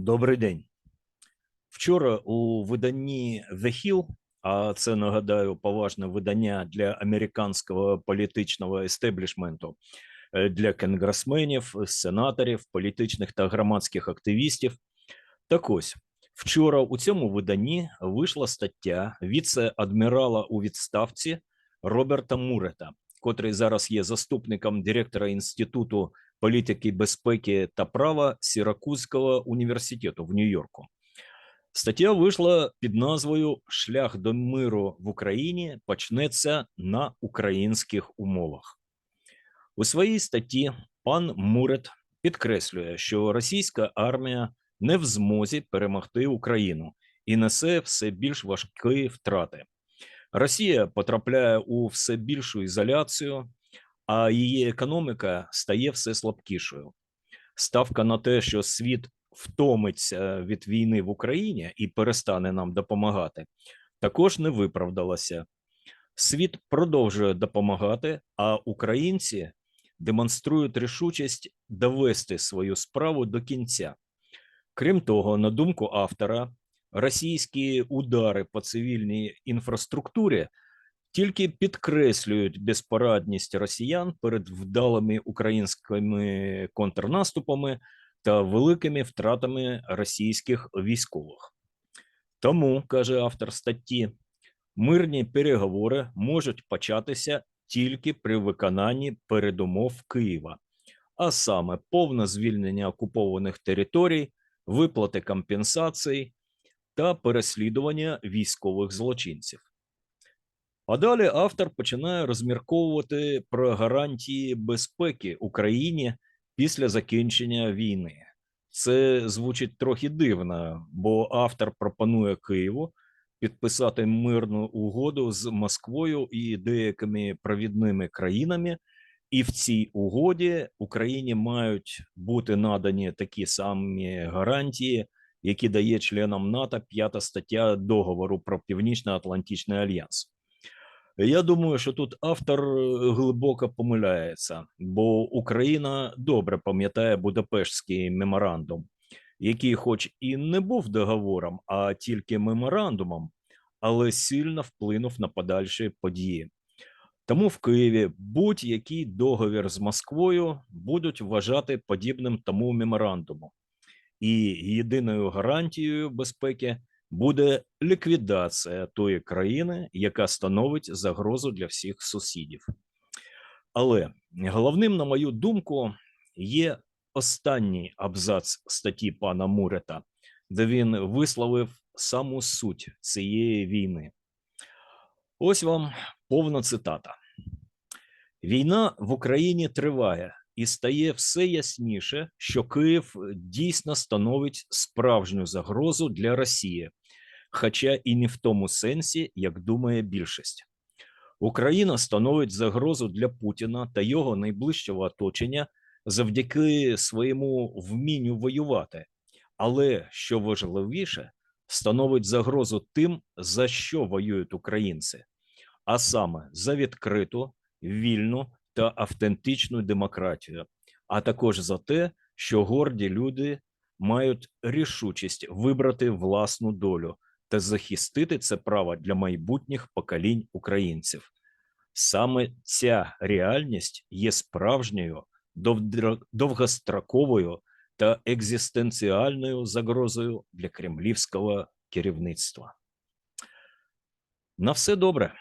Добрий день. Вчора у виданні The Hill, а це нагадаю поважне видання для американського політичного естеблішменту, е, для конгресменів, сенаторів, політичних та громадських активістів. Так ось вчора у цьому виданні вийшла стаття віце-адмірала у відставці Роберта Мурета, котрий зараз є заступником директора інституту політики безпеки та права Сіракузького університету в Нью-Йорку. Стаття вийшла під назвою Шлях до миру в Україні почнеться на українських умовах. У своїй статті пан Мурет підкреслює, що російська армія не в змозі перемогти Україну і несе все більш важкі втрати. Росія потрапляє у все більшу ізоляцію, а її економіка стає все слабкішою. Ставка на те, що світ втомиться від війни в Україні і перестане нам допомагати, також не виправдалася. Світ продовжує допомагати, а українці демонструють рішучість довести свою справу до кінця. Крім того, на думку автора, російські удари по цивільній інфраструктурі тільки підкреслюють безпорадність росіян перед вдалими українськими контрнаступами та великими втратами російських військових. Тому, каже автор статті, мирні переговори можуть початися тільки при виконанні передумов Києва, а саме повне звільнення окупованих територій, виплати компенсацій та переслідування військових злочинців. А далі автор починає розмірковувати про гарантії безпеки Україні після закінчення війни. Це звучить трохи дивно, бо автор пропонує Києву підписати мирну угоду з Москвою і деякими провідними країнами, і в цій угоді Україні мають бути надані такі самі гарантії, які дає членам НАТО п'ята стаття договору про Північно-Атлантичний альянс. Я думаю, що тут автор е, глибоко помиляється, бо Україна добре пам'ятає Будапештський меморандум, який, хоч і не був договором, а тільки меморандумом, але сильно вплинув на подальші події. Тому в Києві будь-який договір з Москвою будуть вважати подібним тому меморандуму, і єдиною гарантією безпеки буде ліквідація тої країни, яка становить загрозу для всіх сусідів. Але головним, на мою думку, є останній абзац статті пана Мурета, де він висловив саму суть цієї війни. Ось вам повна цитата: Війна в Україні триває і стає все ясніше, що Київ дійсно становить справжню загрозу для Росії, хоча і не в тому сенсі, як думає більшість. Україна становить загрозу для Путіна та його найближчого оточення завдяки своєму вмінню воювати, але що важливіше, становить загрозу тим, за що воюють українці, а саме за відкриту, вільну та автентичну демократію, а також за те, що горді люди мають рішучість вибрати власну долю та захистити це право для майбутніх поколінь українців. Саме ця реальність є справжньою довгостроковою та екзистенціальною загрозою для кремлівського керівництва. На все добре.